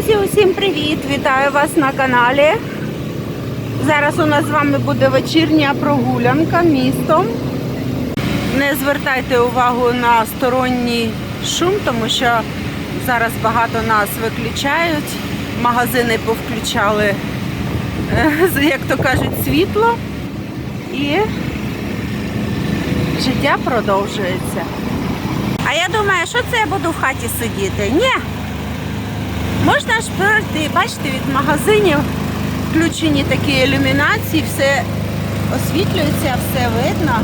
Друзі, усім привіт! Вітаю вас на каналі. Зараз у нас з вами буде вечірня прогулянка містом. Не звертайте увагу на сторонній шум, тому що зараз багато нас виключають. Магазини повключали, е, як то кажуть, світло. І життя продовжується. А я думаю, що це я буду в хаті сидіти? Ні. Можна ж пройти, бачите, від магазинів включені такі ілюмінації, все освітлюється, все видно.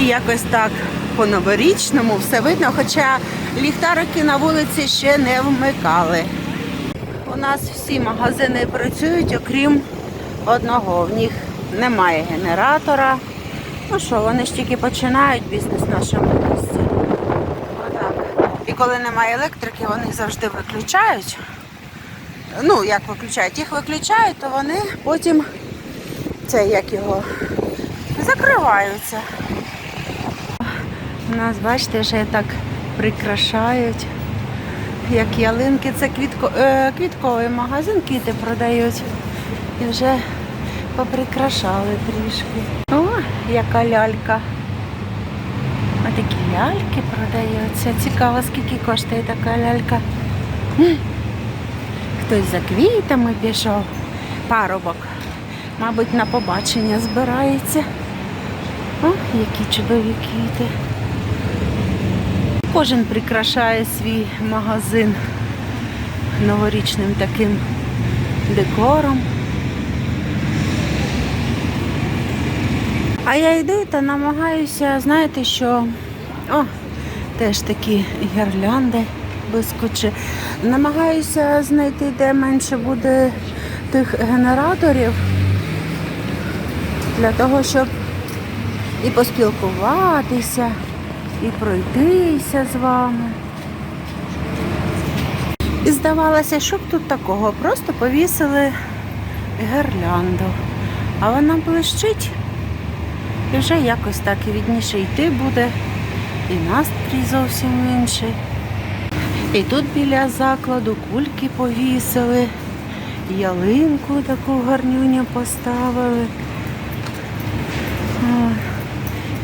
І якось так по-новорічному все видно, хоча ліхтарики на вулиці ще не вмикали. У нас всі магазини працюють, окрім одного. В них немає генератора. Ну що, вони ж тільки починають бізнес в нашому місті. Коли немає електрики, вони завжди виключають. Ну, як виключають, їх виключають, то вони потім це як його закриваються. У нас, бачите, вже так прикрашають. Як ялинки, це квітко, е, квітковий магазин, квіти продають. І вже поприкрашали трішки. О, яка лялька. Ляльки продаються. Цікаво, скільки коштує така лялька. Хтось за квітами пішов. Парубок. Мабуть, на побачення збирається. О, які чудові квіти. Кожен прикрашає свій магазин новорічним таким декором. А я йду та намагаюся, знаєте, що о, теж такі гірлянди блискучі. Намагаюся знайти, де менше буде тих генераторів для того, щоб і поспілкуватися, і пройтися з вами. І здавалося, що б тут такого? Просто повісили гірлянду. А вона блищить. І вже якось так і відніше йти буде, і настрій зовсім інший. І тут біля закладу кульки повісили, ялинку таку гарнюню поставили.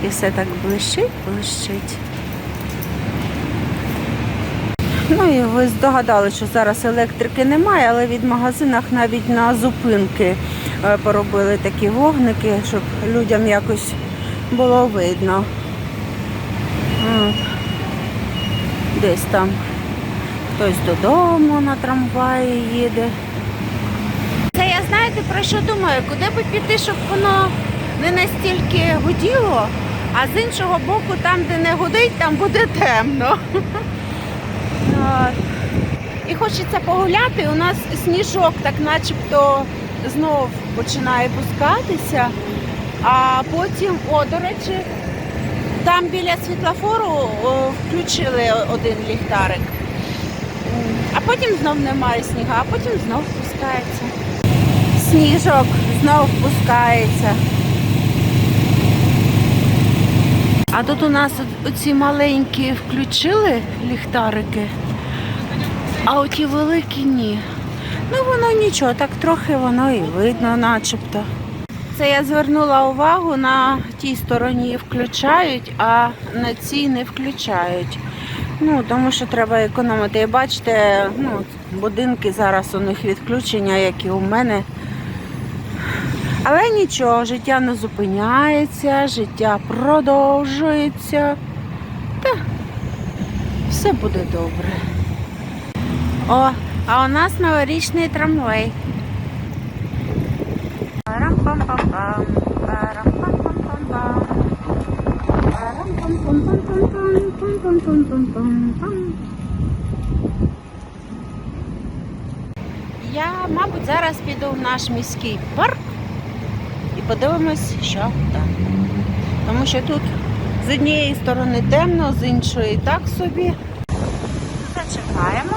І все так блищить, блищить. Ну і ви здогадали, що зараз електрики немає, але від магазинах навіть на зупинки е, поробили такі вогники, щоб людям якось було видно. Десь там хтось додому на трамваї їде. Це я знаєте про що думаю? Куди би піти, щоб воно не настільки гуділо, а з іншого боку, там, де не гудить, там буде темно. І хочеться погуляти. У нас сніжок так начебто знов починає пускатися. А потім, о, до речі, там біля світлофору включили один ліхтарик. А потім знов немає снігу, а потім знов пускається. Сніжок знов пускається. А тут у нас оці маленькі включили ліхтарики, а оті великі ні. Ну воно нічого, так трохи воно і видно, начебто. Це я звернула увагу на тій стороні включають, а на цій не включають. Ну, тому що треба економити. І бачите, ну, будинки зараз у них відключення, як і у мене. Але нічого, життя не зупиняється, життя продовжується. Та все буде добре. О, а у нас новорічний трамвай. Парам-пам-пам-пам, парам-пам-пам-пам-пам. Парам-пам-пам-пам-пам-пам-пам-пам-пам. Я, мабуть, зараз піду в наш міський парк і подивимось, що там. Тому що тут з однієї сторони темно, з іншої так собі. Зачекаємо.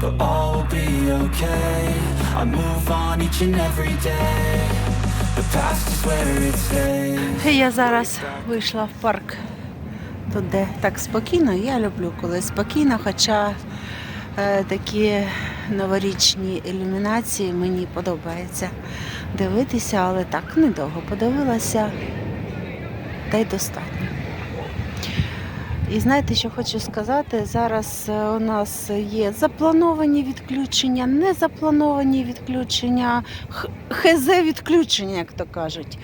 But all be okay. I move on each and every day. The past is where it stays. Я зараз вийшла в парк, тут де так спокійно. Я люблю, коли спокійно, хоча е, такі новорічні ілюмінації мені подобається дивитися, але так недовго подивилася, та й достатньо. І знаєте, що хочу сказати? Зараз е, у нас є заплановані відключення, незаплановані відключення, ХЗ відключення, як то кажуть.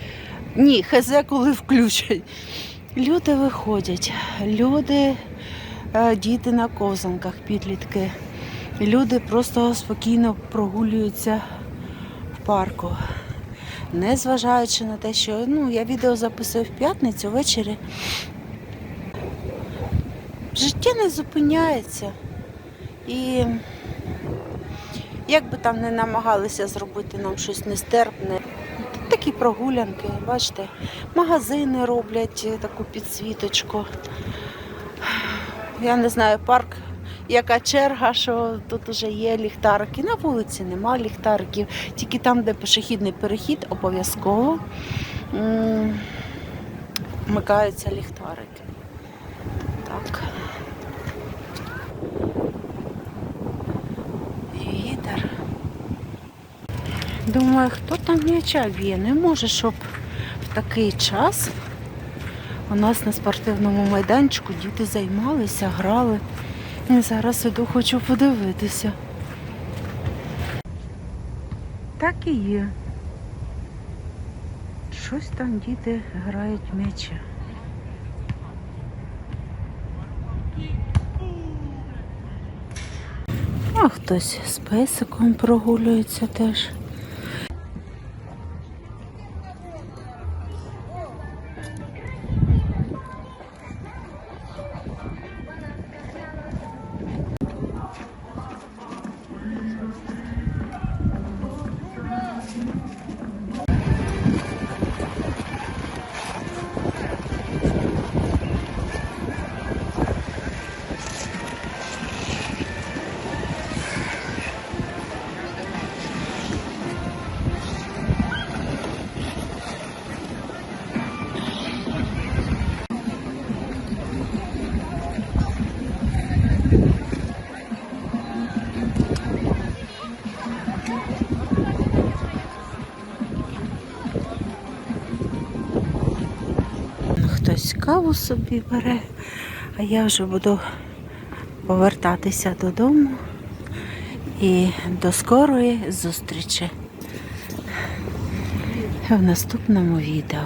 Ні, ХЗ коли включать. Люди виходять, люди, е, діти на ковзанках, підлітки. Люди просто спокійно прогулюються в парку. Незважаючи на те, що ну, я відео записую в п'ятницю ввечері. Життя не зупиняється. І як би там не намагалися зробити нам щось нестерпне, такі прогулянки, бачите, магазини роблять е, таку підсвіточку. Я не знаю, парк, яка черга, що тут вже є ліхтарики. На вулиці нема ліхтариків, тільки там, де пішохідний перехід, обов'язково вмикаються ліхтарики. Так. Вітер. Думаю, хто там м'яча б'є? Не може, щоб в такий час у нас на спортивному майданчику діти займалися, грали. І зараз іду, хочу подивитися. Так і є. Щось там діти грають м'яча. А хтось з песиком прогулюється теж. Каву собі бере, а я вже буду повертатися додому і до скорої зустрічі в наступному відео.